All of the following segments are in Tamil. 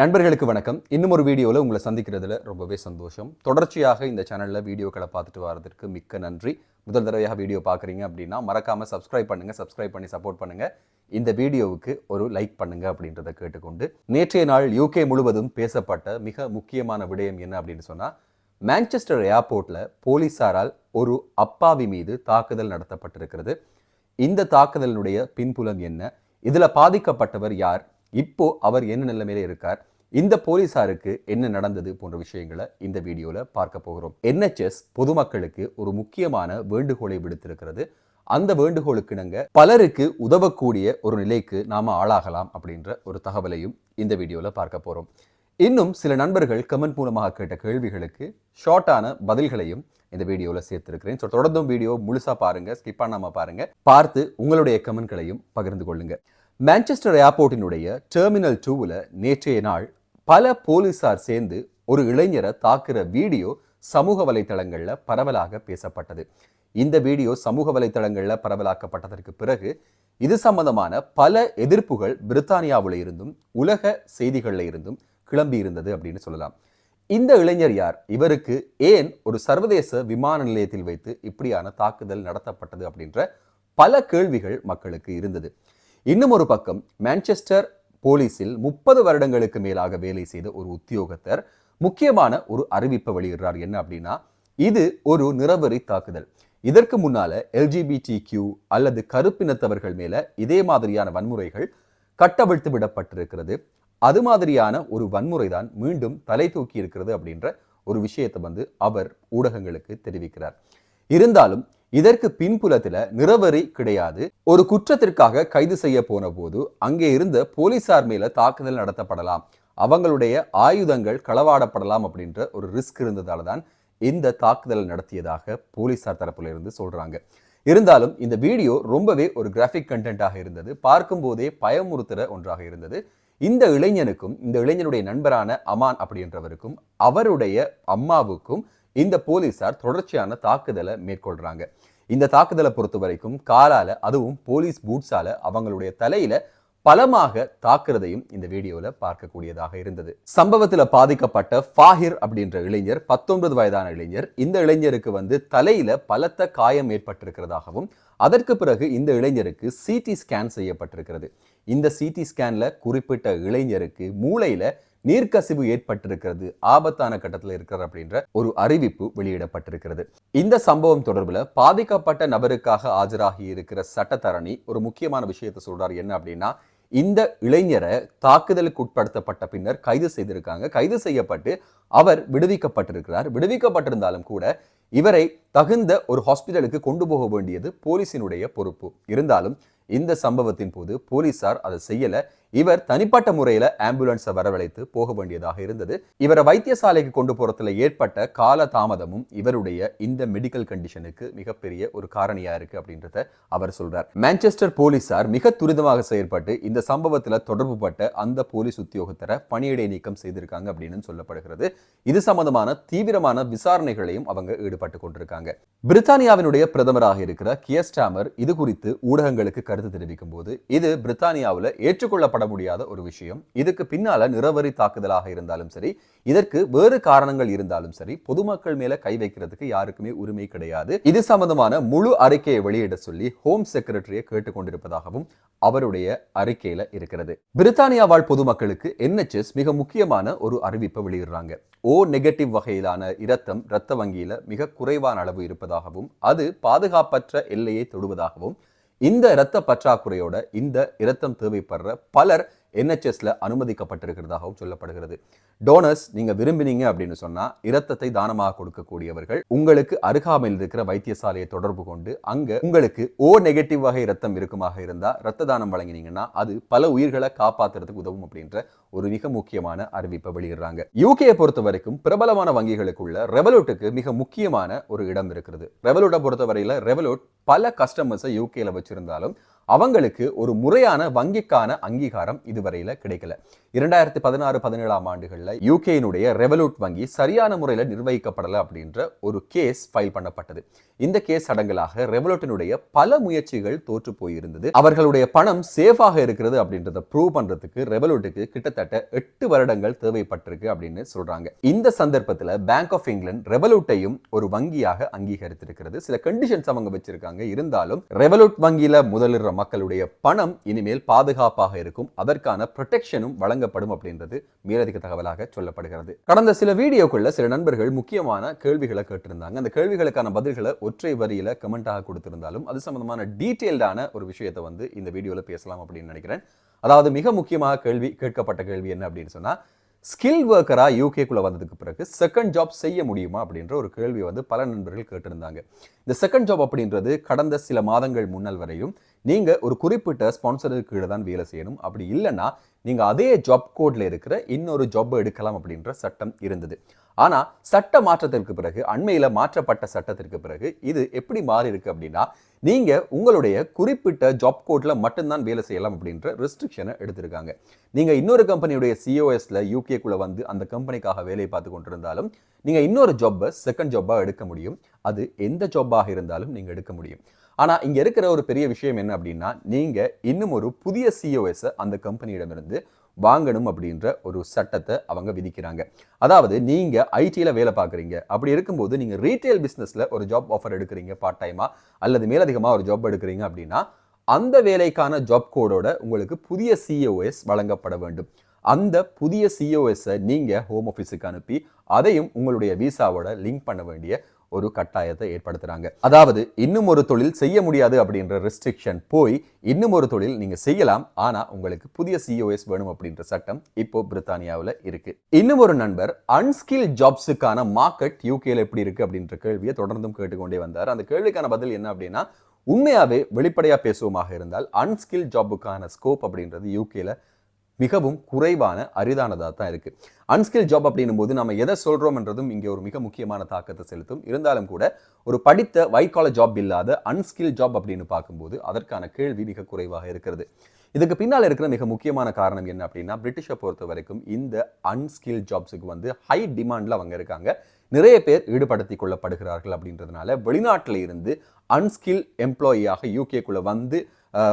நண்பர்களுக்கு வணக்கம். இன்னும் ஒரு வீடியோவில் உங்களை சந்திக்கிறதுல ரொம்பவே சந்தோஷம். தொடர்ச்சியாக இந்த சேனலில் வீடியோக்களை பார்த்துட்டு வரதுக்கு மிக்க நன்றி. முதல் தடவையாக வீடியோ பார்க்குறீங்க அப்படின்னா மறக்காமல் சப்ஸ்கிரைப் பண்ணுங்கள் சப்ஸ்கிரைப் பண்ணி சப்போர்ட் பண்ணுங்கள் இந்த வீடியோவுக்கு ஒரு லைக் பண்ணுங்கள் அப்படின்றத கேட்டுக்கொண்டு நேற்றைய நாள் யூகே முழுவதும் பேசப்பட்ட மிக முக்கியமான விடயம் என்ன அப்படின்னு சொன்னால் மான்செஸ்டர் ஏர்போர்ட்டில் போலீஸாரால் ஒரு அப்பாவி மீது தாக்குதல் நடத்தப்பட்டிருக்கிறது. இந்த தாக்குதலினுடைய பின்புலம் என்ன? இதில் பாதிக்கப்பட்டவர் யார்? இப்போ அவர் என்ன நிலைமையில இருக்கார்? இந்த போலீசாருக்கு என்ன நடந்தது போன்ற விஷயங்களை இந்த வீடியோவில் பார்க்க போகிறோம். என்ஹெச்எஸ் பொதுமக்களுக்கு ஒரு முக்கியமான வேண்டுகோளை விடுத்திருக்கிறது. அந்த வேண்டுகோளுக்கு இணங்க பலருக்கு உதவக்கூடிய ஒரு நிலைக்கு நாம் ஆளாகலாம் அப்படின்ற ஒரு தகவலையும் இந்த வீடியோவில் பார்க்க போகிறோம் இன்னும் சில நண்பர்கள் கமெண்ட் மூலமாக கேட்ட கேள்விகளுக்கு ஷார்ட்டான பதில்களையும் இந்த வீடியோவில் சேர்த்துருக்கிறேன். ஸோ தொடர்ந்தும் வீடியோ முழுசாக பாருங்கள் ஸ்கிப் பண்ணாமல் பாருங்கள் பார்த்து உங்களுடைய கமெண்ட்களையும் பகிர்ந்து கொள்ளுங்கள் மான்செஸ்டர் ஏர்போர்ட்டினுடைய டெர்மினல் டூவில் நேற்றைய நாள் பல போலீசார் சேர்ந்து ஒரு இளைஞரை தாக்குற வீடியோ சமூக வலைத்தளங்களில் பரவலாக பேசப்பட்டது. இந்த வீடியோ சமூக வலைத்தளங்களில் பரவலாக்கப்பட்டதற்கு பிறகு இது சம்பந்தமான பல எதிர்ப்புகள் பிரித்தானியாவில் இருந்தும் உலக செய்திகளில் இருந்தும் கிளம்பி இருந்தது அப்படின்னு சொல்லலாம். இந்த இளைஞர் யார்? இவருக்கு ஏன் ஒரு சர்வதேச விமான நிலையத்தில் வைத்து இப்படியான தாக்குதல் நடத்தப்பட்டது அப்படின்ற பல கேள்விகள் மக்களுக்கு இருந்தது. இன்னும் ஒரு பக்கம் மான்செஸ்டர் போலீஸில் முப்பது வருடங்களுக்கு மேலாக வேலை செய்த ஒரு உத்தியோகத்தர் முக்கியமான ஒரு அறிவிப்பை வெளியிடுறார். என்ன அப்படின்னா இது ஒரு நிறவெறி தாக்குதல். இதற்கு முன்னால எல்ஜிபிடி கியூ அல்லது கருப்பினத்தவர்கள் மேல இதே மாதிரியான வன்முறைகள் கட்டவிழ்த்து விடப்பட்டிருக்கிறது. அது மாதிரியான ஒரு வன்முறை தான் மீண்டும் தலை தூக்கி இருக்கிறது அப்படின்ற ஒரு விஷயத்தை வந்து அவர் ஊடகங்களுக்கு தெரிவிக்கிறார். இருந்தாலும் இதற்கு பின்புலத்துல நிறவரி கிடையாது. ஒரு குற்றத்திற்காக கைது செய்ய போன போது அங்கே இருந்த போலீசார் மேல தாக்குதல் நடத்தப்படலாம். அவங்களுடைய ஆயுதங்கள் களவாடப்படலாம் அப்படின்ற ஒரு ரிஸ்க் இருந்ததால தான் இந்த தாக்குதல் நடத்தியதாக போலீசார் தரப்புல இருந்து சொல்றாங்க. இருந்தாலும் இந்த வீடியோ ரொம்பவே ஒரு கிராஃபிக் கண்டென்ட்டாக இருந்தது. பார்க்கும்போதே பயமுறுத்துற ஒன்றாக இருந்தது. இந்த இளைஞனுக்கும் இந்த இளைஞனுடைய நண்பரான அமான் அப்படின்றவருக்கும் அவருடைய அம்மாவுக்கும் இந்த போலீசார் தொடர்ச்சியான தாக்குதலை மேற்கொள்றாங்க. இந்த தாக்குதலை பொறுத்த வரைக்கும் காலால அதுவும் போலீஸ் பூட்ஸால அவங்களுடைய தலையில பலமாக தாக்குறதையும் இந்த வீடியோவில் பார்க்கக்கூடியதாக இருந்தது. சம்பவத்தில் பாதிக்கப்பட்ட ஃபாஹிர் அப்படின்ற இளைஞர் பத்தொன்பது வயதான இளைஞர் இந்த இளைஞருக்கு வந்து தலையில பலத்த காயம் ஏற்பட்டிருக்கிறதாகவும் அதற்கு பிறகு இந்த இளைஞருக்கு சிடி ஸ்கேன் செய்யப்பட்டிருக்கிறது. இந்த சிடி ஸ்கேன்ல குறிப்பிட்ட இளைஞருக்கு மூளையில நீர்க்கசிவு ஏற்பட்டிருக்கிறது ஆபத்தான கட்டத்தில் இருக்கிறார் அப்படின்ற ஒரு அறிவிப்பு வெளியிடப்பட்டிருக்கிறது. இந்த சம்பவம் தொடர்பில் பாதிக்கப்பட்ட நபருக்காக ஆஜராகி இருக்கிற சட்டத்தரணி ஒரு முக்கியமான விஷயத்தை சொல்றாரு. என்ன அப்படின்னா இந்த இளைஞரை தாக்குதலுக்கு உட்படுத்தப்பட்ட பின்னர் கைது செய்திருக்காங்க. கைது செய்யப்பட்டு அவர் விடுவிக்கப்பட்டிருக்கிறார். விடுவிக்கப்பட்டிருந்தாலும் கூட இவரை தகுந்த ஒரு ஹாஸ்பிட்டலுக்கு கொண்டு போக வேண்டியது போலீசினுடைய பொறுப்பு. இருந்தாலும் இந்த சம்பவத்தின் போது போலீசார் அதை செய்யல. இவர் தனிப்பட்ட முறையில் ஆம்புலன்ஸை வரவழைத்து போக வேண்டியதாக இருந்தது. இவரை வைத்தியசாலைக்கு கொண்டு போறதுல ஏற்பட்ட கால தாமதமும் இவருடைய இந்த மெடிக்கல் கண்டிஷனுக்கு மிகப்பெரிய ஒரு காரணியா இருக்கு அப்படின்றத அவர் சொல்றார். மான்செஸ்டர் போலீசார் மிக துரிதமாக செயற்பட்டு இந்த சம்பவத்தில் தொடர்பு பட்ட அந்த போலீஸ் உத்தியோகத்தரை பணியிடை நீக்கம் செய்திருக்காங்க அப்படின்னு சொல்லப்படுகிறது. இது சம்பந்தமான தீவிரமான விசாரணைகளையும் அவங்க ஈடுபட்டு கொண்டிருக்காங்க. பிரித்தானியாவினுடைய பிரதமராக இருக்கிற கியஸ்டாமர் இது குறித்து ஊடகங்களுக்கு கருத்து தெரிவிக்கும் போது இது பிரித்தானியாவில் ஏற்றுக்கொள்ளப்பட முடியாத ஒரு விஷயம். இதுக்கு பின்னால நிறவரி தாக்குதலாக இருந்தாலும் சரி இதற்கு வேறு காரணங்கள் இருந்தாலும் சரி பொதுமக்கள் மேல கை வைக்கிறதுக்கு யாருக்குமே உரிமை கிடையாது. இது சம்பந்தமான முழு அறிக்கையை வெளியிட சொல்லி ஹோம் செக்ரட்டரியை கேட்டுக்கொண்டிருப்பதாகவும் அவருடைய அறிக்கையில இருக்கிறது. பிரித்தானியா வாழ் பொதுமக்களுக்கு என்எச்எஸ் மிக முக்கியமான ஒரு அறிவிப்பை வெளியிடுறாங்க. ஓ நெகட்டிவ் வகையிலான இரத்தம் இரத்த வங்கியில மிக குறைவான அளவு இருப்பதாகவும் அது பாதுகாப்பற்ற எல்லையை தொடுவதாகவும் இந்த இரத்த பற்றாக்குறையோட இந்த இரத்தம் தேவைப்படுற பலர் என்ஹெச்எஸ்ல அனுமதிக்கப்பட்டிருக்கிறதாகவும் சொல்லப்படுகிறது. டோனர்ஸ் நீங்க விரும்பினீங்க அப்படின்னு சொன்னா இரத்தத்தை தானமாக கொடுக்கக்கூடியவர்கள் உங்களுக்கு அருகாமையில் இருக்கிற வைத்தியசாலையை தொடர்பு கொண்டு அங்க உங்களுக்கு ஓ நெகட்டிவ் வகை இரத்தம் இருக்குமாக இருந்தா இரத்த தானம் வழங்கினீங்கன்னா அது பல உயிர்களை காப்பாத்துறதுக்கு உதவும் அப்படின்ற ஒரு மிக முக்கியமான அறிவிப்பை வெளியிடுறாங்க. யூகேயை பொறுத்த வரைக்கும் பிரபலமான வங்கிகளுக்குள்ள ரெவலூட்டுக்கு மிக முக்கியமான ஒரு இடம் இருக்கிறது. ரெவலூட்டை பொறுத்தவரையில ரெவலூட் பல கஸ்டமர்ஸை யூகேல வச்சிருந்தாலும் அவங்களுக்கு ஒரு முறையான வங்கிக்கான அங்கீகாரம் இதுவரையில கிடைக்கல. இரண்டாயிரத்தி பதினாறு பதினேழாம் ஆண்டுகளில் யூகேயினுடைய ரெவலூட் வங்கி சரியான முறையில் நிர்வகிக்கப்படலை அப்படின்ற ஒரு கேஸ் ஃபைல் பண்ணப்பட்டது. இந்த கேஸ் அடங்கலாக ரெவலூட்டினுடைய பல முயற்சிகள் தோற்று போயிருந்தது. அவர்களுடைய பணம் சேஃபாக இருக்கிறது அப்படின்றத ப்ரூவ் பண்றதுக்கு ரெவலூட்டுக்கு கிட்டத்தட்ட எட்டு வருடங்கள் தேவைப்பட்டிருக்கு அப்படின்னு சொல்றாங்க. இந்த சந்தர்ப்பத்தில் பேங்க் ஆஃப் இங்கிலாந்து ரெவலூட்டையும் ஒரு வங்கியாக அங்கீகரித்திருக்கிறது. சில கண்டிஷன்ஸ் அவங்க வச்சிருக்காங்க. இருந்தாலும் ரெவலூட் வங்கியில முதலிடுற மக்களுடைய பணம் இனிமேல் பாதுகாப்பாக இருக்கும். அதற்கான ப்ரொடெக்ஷனும் வழங்கப்படும் அப்படின்றது மேலதிக தகவலாக சொல்லப்படுகிறது. கடந்த சில வீடியோக்குள்ள சில நண்பர்கள் முக்கியமான கேள்விகளை கேட்டிருந்தாங்க. அந்த கேள்விகளுக்கான பதில்களை ஒற்றை வரியில கமெண்டாக கொடுத்திருந்தாலும் அது சம்பந்தமான டீட்டெயில்டான ஒரு விஷயத்தை வந்து இந்த வீடியோல பேசலாம் அப்படின்னு நினைக்கிறேன். அதாவது மிக முக்கியமாக கேள்வி கேட்கப்பட்ட கேள்வி என்ன அப்படின்னு சொன்னா ஸ்கில் ஒர்க்கராக யூகேக்குள்ளே வந்ததுக்கு பிறகு செகண்ட் ஜாப் செய்ய முடியுமா அப்படின்ற ஒரு கேள்வி வந்து பல நண்பர்கள் கேட்டிருந்தாங்க. இந்த செகண்ட் ஜாப் அப்படின்றது கடந்த சில மாதங்கள் முன்னல் வரையும் நீங்கள் ஒரு குறிப்பிட்ட ஸ்பான்சருக்கு கீழே தான் வேலை செய்யணும். அப்படி இல்லைன்னா நீங்கள் அதே ஜாப் கோடில் இருக்கிற இன்னொரு ஜாப் எடுக்கலாம் அப்படின்ற சட்டம் இருந்தது. ஆனால் சட்ட மாற்றத்திற்கு பிறகு அண்மையில் மாற்றப்பட்ட சட்டத்திற்கு பிறகு இது எப்படி மாறி இருக்கு அப்படின்னா நீங்க உங்களுடைய குறிப்பிட்ட ஜாப் கோட்டில் மட்டும்தான் வேலை செய்யலாம் அப்படின்ற ரெஸ்ட்ரிக்ஷனை எடுத்திருக்காங்க. நீங்க இன்னொரு கம்பெனியுடைய சிஓஎஸ்ல யூகேக்குள்ளே வந்து அந்த கம்பெனிக்காக வேலை பார்த்து கொண்டிருந்தாலும் நீங்க இன்னொரு ஜாப்பை செகண்ட் ஜாப்பா எடுக்க முடியும். அது எந்த ஜாப்பாக இருந்தாலும் நீங்க எடுக்க முடியும். ஆனால் இங்கே இருக்கிற ஒரு பெரிய விஷயம் என்ன அப்படின்னா நீங்கள் இன்னும் ஒரு புதிய சிஓஎஸை அந்த கம்பெனியிடமிருந்து வாங்கணும் அப்படின்ற ஒரு சட்டத்தை அவங்க விதிக்கிறாங்க. அதாவது நீங்கள் ஐடியில் வேலை பார்க்குறீங்க. அப்படி இருக்கும்போது நீங்கள் ரீட்டைல் பிஸ்னஸில் ஒரு ஜாப் ஆஃபர் எடுக்கிறீங்க பார்ட் டைமாக அல்லது மேலதிகமாக ஒரு ஜாப் எடுக்கிறீங்க அப்படின்னா அந்த வேலைக்கான ஜாப் கோடோட உங்களுக்கு புதிய சிஓஎஸ் வழங்கப்பட வேண்டும். அந்த புதிய சிஓஎஸை நீங்கள் ஹோம் ஆஃபீஸுக்கு அனுப்பி அதையும் உங்களுடைய விசாவோட லிங்க் பண்ண வேண்டிய ஒரு கட்டாயத்தை ஏற்படுத்துறாங்க. அதாவது இன்னும் ஒரு தொழில் செய்ய முடியாது அப்படின்ற ரெஸ்ட்ரிக்ஷன் போய் இன்னும் ஒரு தொழில் நீங்க செய்யலாம் ஆனா உங்களுக்கு புதிய சிஓஎஸ் வேணும் அப்படின்ற சட்டம் இப்போ பிரித்தானியாவில் இருக்கு. இன்னும் ஒரு நண்பர் அன்ஸ்கில் ஜாப்ஸுக்கான மார்க்கெட் யூகேல எப்படி இருக்கு அப்படின்ற கேள்வியை தொடர்ந்தும் கேட்டுக்கொண்டே வந்தார். அந்த கேள்விக்கான பதில் என்ன அப்படின்னா உண்மையாவே வெளிப்படையா பேசுவோமாக இருந்தால் அன்ஸ்கில் ஜாபுக்கான ஸ்கோப் அப்படின்றது யூகேல மிகவும் குறைவான அரிதானதாக தான் இருக்குது அன்ஸ்கில் ஜாப் அப்படின்னும் போது நம்ம எதை சொல்கிறோம்ன்றதும் இங்கே ஒரு மிக முக்கியமான தாக்கத்தை செலுத்தும். இருந்தாலும் கூட ஒரு படித்த ஒயிட் காலர் ஜாப் இல்லாத அன்ஸ்கில் ஜாப் அப்படின்னு பார்க்கும்போது அதற்கான கேள்வி மிக குறைவாக இருக்கிறது. இதுக்கு பின்னால் இருக்கிற மிக முக்கியமான காரணம் என்ன அப்படின்னா பிரிட்டிஷை பொறுத்த வரைக்கும் இந்த அன்ஸ்கில் ஜாப்ஸுக்கு வந்து ஹை டிமாண்டில் அவங்க இருக்காங்க. நிறைய பேர் ஈடுபடுத்தி கொள்ளப்படுகிறார்கள் அப்படின்றதுனால வெளிநாட்டில் இருந்து அன்ஸ்கில் எம்ப்ளாயியாக யூகேக்குள்ளே வந்து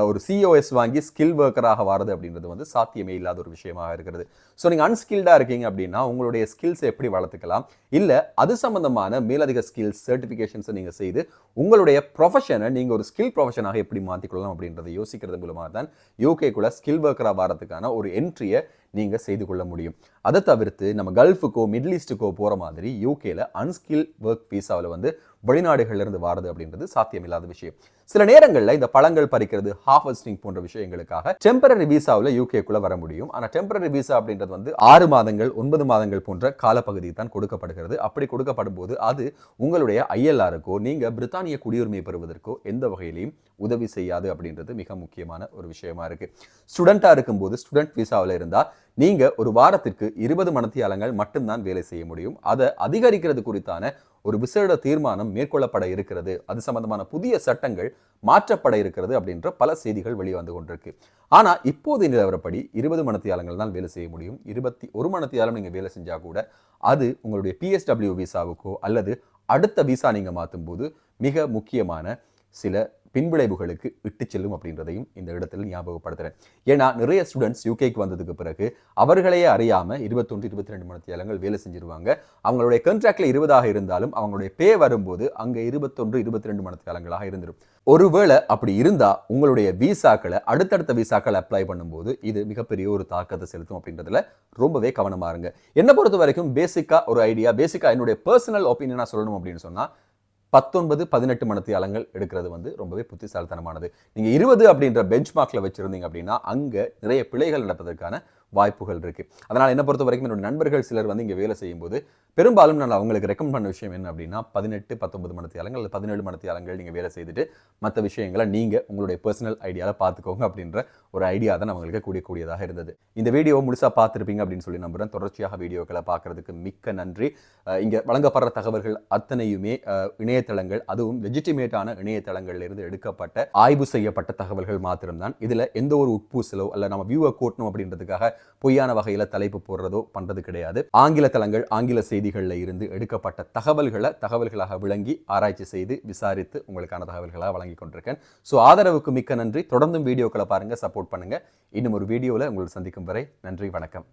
ஒரு சிஓஎஸ் வாங்கி ஸ்கில் ஒர்க்கராக வரது அப்படின்றது வந்து சாத்தியமே இல்லாத ஒரு விஷயமாக இருக்கிறது. ஸோ நீங்கள் அன்ஸ்கில்டாக இருக்கீங்க அப்படின்னா உங்களுடைய ஸ்கில்ஸை எப்படி வளர்த்துக்கலாம்? இல்லை அது சம்மந்தமான மேலதிக ஸ்கில்ஸ் சர்டிஃபிகேஷன்ஸை நீங்கள் செய்து உங்களுடைய ப்ரொஃபஷனை நீங்கள் ஒரு ஸ்கில் ப்ரொஃபஷனாக எப்படி மாற்றிக்கொள்ளலாம் அப்படின்றத யோசிக்கிறது மூலமாக தான் யூகேக்குள்ள ஸ்கில் ஒர்க்கராக வரதுக்கான ஒரு என்ட்ரியை நீங்கள் செய்து கொள்ள முடியும். அதை தவிர்த்து நம்ம கல்ஃபுக்கோ மிடில் ஈஸ்ட்டுக்கோ போகிற மாதிரி யூகேல அன்ஸ்கில் ஒர்க் வீசாவில் வந்து வெளிநாடுகளிலிருந்து வாரது அப்படின்றது சாத்தியமில்லாத விஷயம். சில நேரங்களில் இந்த பழங்கள் பறிக்கிறது ஹார்வெஸ்டிங் போன்ற விஷயங்களுக்காக டெம்பரரி விசாவில் யூகேக்குள்ள வர முடியும். ஆனால் டெம்பரரி விசா அப்படின்றது வந்து ஆறு மாதங்கள் ஒன்பது மாதங்கள் போன்ற காலப்பகுதி தான் கொடுக்கப்படுகிறது. அப்படி கொடுக்கப்படும் போது அது உங்களுடைய ஐஎல்ஆருக்கோ நீங்கள் பிரித்தானிய குடியுரிமை பெறுவதற்கோ எந்த வகையிலையும் உதவி செய்யாது அப்படின்றது மிக முக்கியமான ஒரு விஷயமா இருக்கு. ஸ்டூடெண்ட்டாக இருக்கும்போது ஸ்டூடெண்ட் விசாவில் இருந்தால் நீங்கள் ஒரு வாரத்திற்கு இருபது மணத்தியாலங்கள் மட்டும்தான் வேலை செய்ய முடியும். அதை அதிகரிக்கிறது குறித்தான ஒரு விசேட தீர்மானம் மேற்கொள்ளப்பட இருக்கிறது. அது சம்பந்தமான புதிய சட்டங்கள் மாற்றப்பட இருக்கிறது அப்படின்ற பல செய்திகள் வெளிவந்து கொண்டிருக்கு. ஆனால் இப்போது நிலவரப்படி இருபது மணத்தியாலங்கள் தான் வேலை செய்ய முடியும். இருபத்தி ஒரு மணத்தியாலம் நீங்கள் வேலை செஞ்சால் கூட அது உங்களுடைய பிஎஸ்டபிள்யூ விசாவுக்கோ அல்லது அடுத்த விசா நீங்கள் மாற்றும் போது மிக முக்கியமான சில பின்விளைவுகளுக்கு இட்டு செல்லும் அப்படின்றதையும் இந்த இடத்தில் ஞாபகப்படுத்துகிறேன் ஏன்னா நிறைய ஸ்டூடெண்ட்ஸ் யூகேக்கு வந்ததுக்கு பிறகு அவர்களையே அறியாமல் இருபத்தொன்று இருபத்தி ரெண்டு மணத்தியாலங்கள் வேலை செஞ்சிருவாங்க. அவங்களுடைய கண்ட்ராக்டில் இருபதாக இருந்தாலும் அவங்களுடைய பே வரும்போது அங்கே இருபத்தொன்று இருபத்தி ரெண்டு மணத்தியாலங்களாக இருந்துடும் ஒருவேளை அப்படி இருந்தால் உங்களுடைய விசாக்களை அடுத்தடுத்த விசாக்களை அப்ளை பண்ணும்போது இது மிகப்பெரிய ஒரு தாக்கத்தை செலுத்தும் அப்படின்றதுல ரொம்பவே கவனமா இருங்க. என்னை பொறுத்த வரைக்கும் பேசிக்காக ஒரு ஐடியா பேசிக்காக என்னுடைய பர்சனல் ஒப்பீனியனாக சொல்லணும் அப்படின்னு சொன்னால் பத்தொன்பது பதினெட்டு மணத்தியாலங்கள் எடுக்கிறது வந்து ரொம்பவே புத்திசாலித்தனமானது. நீங்கள் இருபது அப்படின்ற பெஞ்ச் மார்க்கில் வச்சுருந்தீங்க அப்படின்னா அங்கே நிறைய பிழைகள் நடப்பதற்கான வாய்ப்புகள் இருக்குது அதனால் என்ன பொறுத்த வரைக்கும் என்னோட நண்பர்கள் சிலர் வந்து இங்கே வேலை செய்யும்போது பெரும்பாலும் நான் அவங்களுக்கு ரெக்கமெண்ட் பண்ண விஷயம் என்ன அப்படின்னா பதினெட்டு பத்தொன்பது மணத்தியாலங்கள் அல்லது பதினேழு மணத்தியாலங்கள் நீங்கள் வேலை செய்துட்டு மற்ற விஷயங்களை நீங்கள் உங்களுடைய பர்சனல் ஐடியாவில் பார்த்துக்கோங்க அப்படின்ற ஒரு ஐடியா தான் அவங்களுக்கு கூடியக்கூடியதாக இருந்தது. இந்த வீடியோ முழுசாக பார்த்துருப்பீங்க அப்படின்னு சொல்லி நம்புகிறேன் தொடர்ச்சியாக வீடியோக்களை பார்க்கறதுக்கு மிக்க நன்றி. இங்கே வழங்கப்படுற தகவல்கள் அத்தனையுமே இணையதளங்கள் அதுவும் லெஜிட்டிமேட்டான இணையதளங்கள்ல இருந்து எடுக்கப்பட்ட ஆய்வு செய்யப்பட்ட தகவல்கள் மாத்திரம்தான். இதில் எந்த ஒரு உட்பூசலோ அல்ல நம்ம வியூவை கூட்டணும் அப்படின்றதுக்காக பொய்யான வகையில் தலைப்பு போடுறதோ பண்றது கிடையாது. ஆங்கில தளங்கள் ஆங்கில செய்திகளில் இருந்து எடுக்கப்பட்ட தகவல்களை தகவல்களாக விளங்கி ஆராய்ச்சி செய்து விசாரித்து உங்களுக்கான தகவல்களாக வழங்கி கொண்டிருக்கேன். ஸோ ஆதரவுக்கு மிக்க நன்றி. தொடர்ந்தும் வீடியோக்களை பாருங்க சப்போர்ட் பண்ணுங்க. இன்னும் ஒரு வீடியோவில் உங்களை சந்திக்கும் வரை நன்றி வணக்கம்.